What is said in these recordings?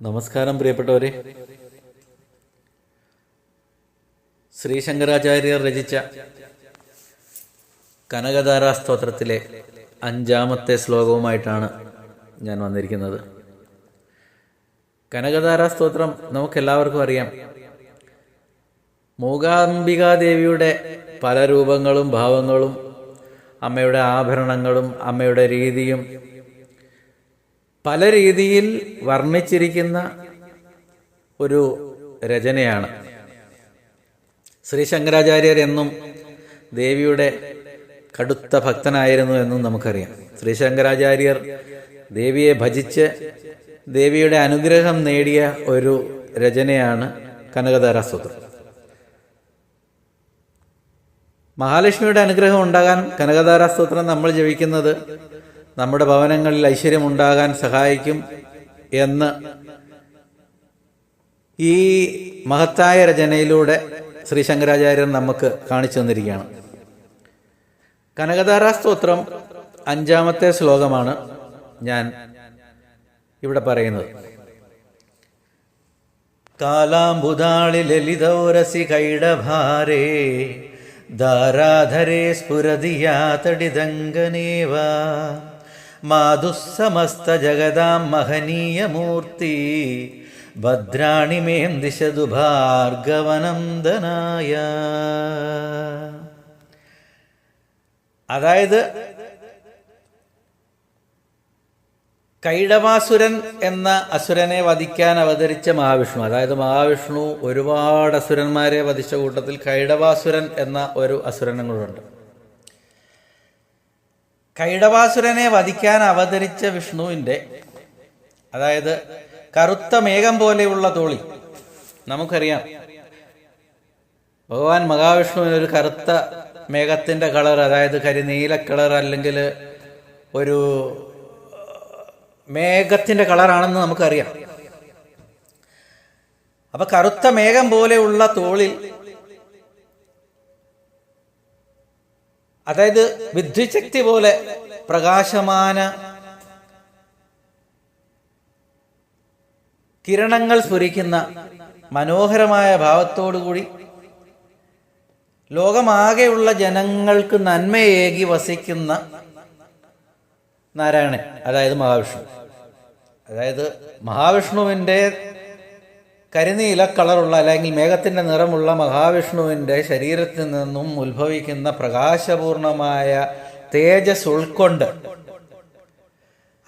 നമസ്കാരം പ്രിയപ്പെട്ടവരെ. ശ്രീ ശങ്കരാചാര്യർ രചിച്ച കനകധാരാ സ്തോത്രത്തിലെ അഞ്ചാമത്തെ ശ്ലോകവുമായിട്ടാണ് ഞാൻ വന്നിരിക്കുന്നത്. കനകധാരാ സ്തോത്രം നമുക്കെല്ലാവർക്കും അറിയാം. മൂകാംബികാദേവിയുടെ പല രൂപങ്ങളും ഭാവങ്ങളും അമ്മയുടെ ആഭരണങ്ങളും അമ്മയുടെ രീതിയും പല രീതിയിൽ വർണിച്ചിരിക്കുന്ന ഒരു രചനയാണ്. ശ്രീ ശങ്കരാചാര്യർ എന്നും ദേവിയുടെ കടുത്ത ഭക്തനായിരുന്നു എന്നും നമുക്കറിയാം. ശ്രീ ശങ്കരാചാര്യർ ദേവിയെ ഭജിച്ച് ദേവിയുടെ അനുഗ്രഹം നേടിയ ഒരു രചനയാണ് കനകധാരാ സ്തോത്രം മഹാലക്ഷ്മിയുടെ അനുഗ്രഹം ഉണ്ടാകാൻ കനകധാരാ സ്തോത്രം നമ്മൾ ജപിക്കുന്നത് നമ്മുടെ ഭവനങ്ങളിൽ ഐശ്വര്യമുണ്ടാകാൻ സഹായിക്കും എന്ന് ഈ മഹത്തായ രചനയിലൂടെ ശ്രീ ശങ്കരാചാര്യൻ നമുക്ക് കാണിച്ചു തന്നിരിക്കുകയാണ്. കനകധാരാ സ്തോത്രം അഞ്ചാമത്തെ ശ്ലോകമാണ് ഞാൻ ഇവിടെ പറയുന്നത്. കാലാംബുധാളി ലളിതോരസി കൈടഭാരേ ധാരാധരേ സ്ഫുരതിയാ തടിതങ്കനേവ. മാധുസമസ്ത ജഗതാം മഹനീയമൂർത്തി. ഭദ്രാണി മേം ദിശതു ഭാർഗവനന്ദനായ. അതായത് കൈടവാസുരൻ എന്ന അസുരനെ വധിക്കാൻ അവതരിച്ച മഹാവിഷ്ണു. അതായത് മഹാവിഷ്ണു ഒരുപാട് അസുരന്മാരെ വധിച്ച കൂട്ടത്തിൽ കൈടവാസുരൻ എന്ന ഒരു അസുരനും കൂടെ കൈടവാസുരനെ വധിക്കാൻ അവതരിച്ച വിഷ്ണുവിന്റെ അതായത് കറുത്ത മേഘം പോലെയുള്ള തോളി. നമുക്കറിയാം ഭഗവാൻ മഹാവിഷ്ണുവിന് ഒരു കറുത്ത മേഘത്തിന്റെ കളർ അതായത് കരിനീല കളർ അല്ലെങ്കിൽ ഒരു മേഘത്തിന്റെ കളറാണെന്ന് നമുക്കറിയാം. അപ്പൊ കറുത്ത മേഘം പോലെയുള്ള തോളിൽ അതായത് വിദ്യുശക്തി പോലെ പ്രകാശമാന കിരണങ്ങൾ സ്ഫുരിക്കുന്ന മനോഹരമായ ഭാവത്തോടുകൂടി ലോകമാകെയുള്ള ജനങ്ങൾക്ക് നന്മയേകി വസിക്കുന്ന നാരായണൻ അതായത് മഹാവിഷ്ണു. അതായത് മഹാവിഷ്ണുവിന്റെ കരിനീല കളറുള്ള അല്ലെങ്കിൽ മേഘത്തിന്റെ നിറമുള്ള മഹാവിഷ്ണുവിന്റെ ശരീരത്തിൽ നിന്നും ഉത്ഭവിക്കുന്ന പ്രകാശപൂർണമായ തേജസ് ഉൾക്കൊണ്ട്.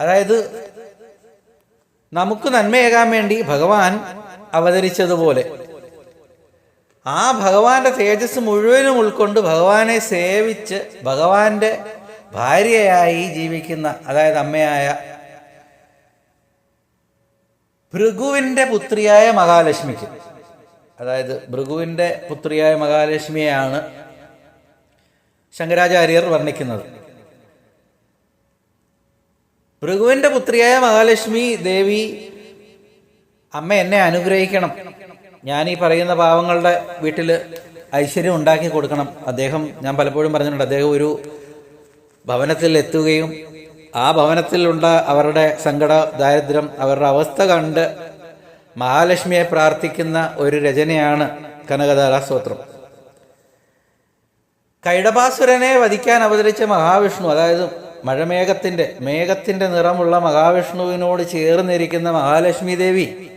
അതായത് നമുക്ക് നന്മയേകാൻ വേണ്ടി ഭഗവാൻ അവതരിച്ചതുപോലെ. ആ ഭഗവാന്റെ തേജസ് മുഴുവനും ഉൾക്കൊണ്ട് ഭഗവാനെ സേവിച്ച് ഭഗവാന്റെ ഭാര്യയായി ജീവിക്കുന്ന അതായത് അമ്മയായ ഭൃഗുവിന്റെ പുത്രിയായ മഹാലക്ഷ്മിക്ക്. അതായത് ഭൃഗുവിന്റെ പുത്രിയായ മഹാലക്ഷ്മിയെയാണ് ശങ്കരാചാര്യർ വർണിക്കുന്നത്. ഭൃഗുവിന്റെ പുത്രിയായ മഹാലക്ഷ്മി ദേവി അമ്മ എന്നെ അനുഗ്രഹിക്കണം. ഞാൻ ഈ പറയുന്ന പാവങ്ങളുടെ വീട്ടിൽ ഐശ്വര്യം ഉണ്ടാക്കി കൊടുക്കണം. അദ്ദേഹം ഞാൻ പലപ്പോഴും പറഞ്ഞിട്ടുണ്ട് അദ്ദേഹം ഒരു ഭവനത്തിൽ എത്തുകയും ആ ഭവനത്തിലുള്ള അവരുടെ സങ്കട ദാരിദ്ര്യം അവരുടെ അവസ്ഥ കണ്ട് മഹാലക്ഷ്മിയെ പ്രാർത്ഥിക്കുന്ന ഒരു രചനയാണ് കനകധാരാസ്തോത്രം. കൈടഭാസുരനെ വധിക്കാൻ അവതരിച്ച മഹാവിഷ്ണു അതായത് മഴമേഘത്തിന്റെ മേഘത്തിന്റെ നിറമുള്ള മഹാവിഷ്ണുവിനോട് ചേർന്നിരിക്കുന്ന മഹാലക്ഷ്മി ദേവി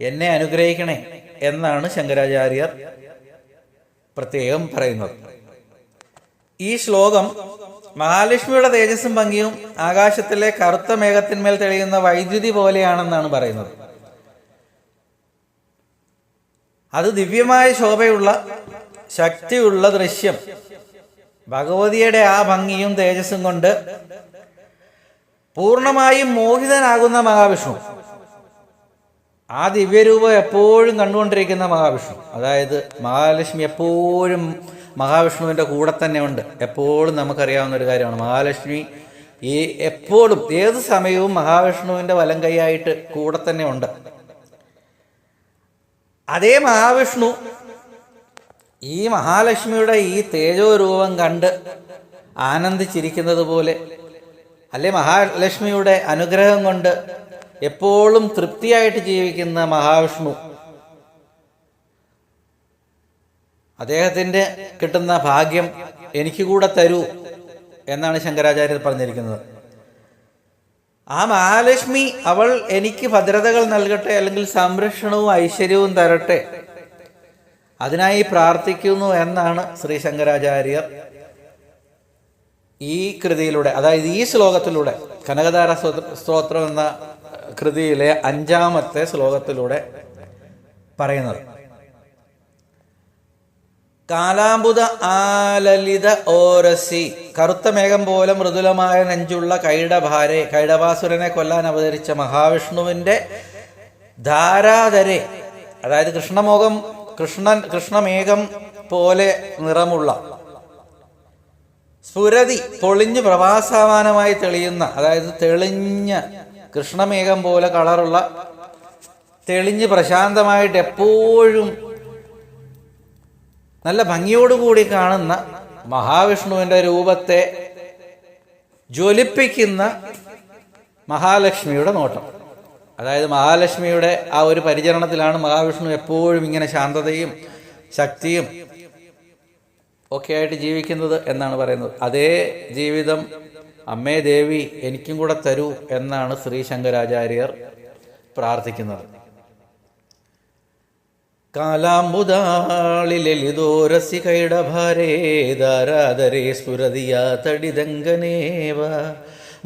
എന്നെ അനുഗ്രഹിക്കണേ എന്നാണ് ശങ്കരാചാര്യർ പ്രത്യേകം പറയുന്നത്. ഈ ശ്ലോകം മഹാലക്ഷ്മിയുടെ തേജസ്സും ഭംഗിയും ആകാശത്തിലെ കറുത്ത മേഘത്തിന്മേൽ തെളിയുന്ന വൈദ്യുതി പോലെയാണെന്നാണ് പറയുന്നത്. അത് ദിവ്യമായ ശോഭയുള്ള ശക്തിയുള്ള ദൃശ്യം. ഭഗവതിയുടെ ആ ഭംഗിയും തേജസ്സും കൊണ്ട് പൂർണമായും മോഹിതനാകുന്ന മഹാവിഷ്ണു. ആ ദിവ്യരൂപം എപ്പോഴും കണ്ടുകൊണ്ടിരിക്കുന്ന മഹാവിഷ്ണു. അതായത് മഹാലക്ഷ്മി എപ്പോഴും മഹാവിഷ്ണുവിന്റെ കൂടെ തന്നെ ഉണ്ട്. എപ്പോഴും നമുക്കറിയാവുന്ന ഒരു കാര്യമാണ്. മഹാലക്ഷ്മി ഈ എപ്പോഴും ഏത് സമയവും മഹാവിഷ്ണുവിന്റെ വലം കൈയായിട്ട് കൂടെ തന്നെ ഉണ്ട്. അതേ മഹാവിഷ്ണു ഈ മഹാലക്ഷ്മിയുടെ ഈ തേജോ രൂപം കണ്ട് ആനന്ദിച്ചിരിക്കുന്നത് പോലെ അല്ലെ മഹാലക്ഷ്മിയുടെ അനുഗ്രഹം കൊണ്ട് എപ്പോഴും തൃപ്തിയായിട്ട് ജീവിക്കുന്ന മഹാവിഷ്ണു അദ്ദേഹത്തിന്റെ കിട്ടുന്ന ഭാഗ്യം എനിക്ക് കൂടെ തരൂ എന്നാണ് ശങ്കരാചാര്യർ പറഞ്ഞിരിക്കുന്നത്. ആ മഹാലക്ഷ്മി അവൾ എനിക്ക് ഭദ്രതകൾ നൽകട്ടെ അല്ലെങ്കിൽ സംരക്ഷണവും ഐശ്വര്യവും തരട്ടെ അതിനായി പ്രാർത്ഥിക്കുന്നു എന്നാണ് ശ്രീ ശങ്കരാചാര്യർ ഈ കൃതിയിലൂടെ അതായത് ഈ ശ്ലോകത്തിലൂടെ കനകധാര സ്തോത്ര- എന്ന കൃതിയിലെ അഞ്ചാമത്തെ ശ്ലോകത്തിലൂടെ പറയുന്നത്. കാലാംബുത ആലലിത ഓരസി. കറുത്ത മേഘം പോലെ മൃദുലമായ നെഞ്ചുള്ള കൈടഭാരെ കൈടവാസുരനെ കൊല്ലാൻ അവതരിച്ച മഹാവിഷ്ണുവിന്റെ ധാരാധരെ. അതായത് കൃഷ്ണമോഹം കൃഷ്ണൻ കൃഷ്ണമേഘം പോലെ നിറമുള്ള. സ്ഫുരതി പൊളിഞ്ഞ് പ്രവാസാവാനമായി തെളിയുന്ന അതായത് തെളിഞ്ഞ കൃഷ്ണമേഘം പോലെ കളറുള്ള തെളിഞ്ഞ് പ്രശാന്തമായിട്ട് എപ്പോഴും നല്ല ഭംഗിയോടുകൂടി കാണുന്ന മഹാവിഷ്ണുവിന്റെ രൂപത്തെ ജ്വലിപ്പിക്കുന്ന മഹാലക്ഷ്മിയുടെ നോട്ടം. അതായത് മഹാലക്ഷ്മിയുടെ ആ ഒരു പരിചരണത്തിലാണ് മഹാവിഷ്ണു എപ്പോഴും ഇങ്ങനെ ശാന്തതയും ശക്തിയും ഒക്കെ ആയിട്ട് ജീവിക്കുന്നത് എന്നാണ് പറയുന്നത്. അതേ ജീവിതം അമ്മേ ദേവി എനിക്കും കൂടെ തരൂ എന്നാണ് ശ്രീ ശങ്കരാചാര്യർ പ്രാർത്ഥിക്കുന്നത്. കാലാംബുദാളിലലിതോരസി കൈടഭാരേതാരാധരേ സ്ഫുരതിയാ തടിതങ്കനേവ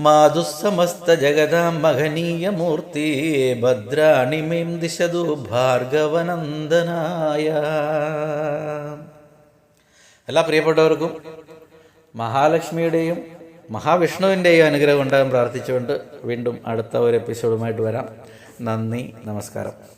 മാതുസമസ്ത ജഗതാം മഹനീയ മൂർത്തി ഭദ്രാണിമേം ദിശതു ഭാർഗവനന്ദനായ എല്ലാ പ്രിയപ്പെട്ടവർക്കും മഹാലക്ഷ്മിയുടെയും മഹാവിഷ്ണുവിന്റെയും അനുഗ്രഹം ഉണ്ടാകാൻ പ്രാർത്ഥിച്ചുകൊണ്ട് വീണ്ടും അടുത്ത ഒരു എപ്പിസോഡുമായിട്ട് വരാം. നന്ദി നമസ്കാരം.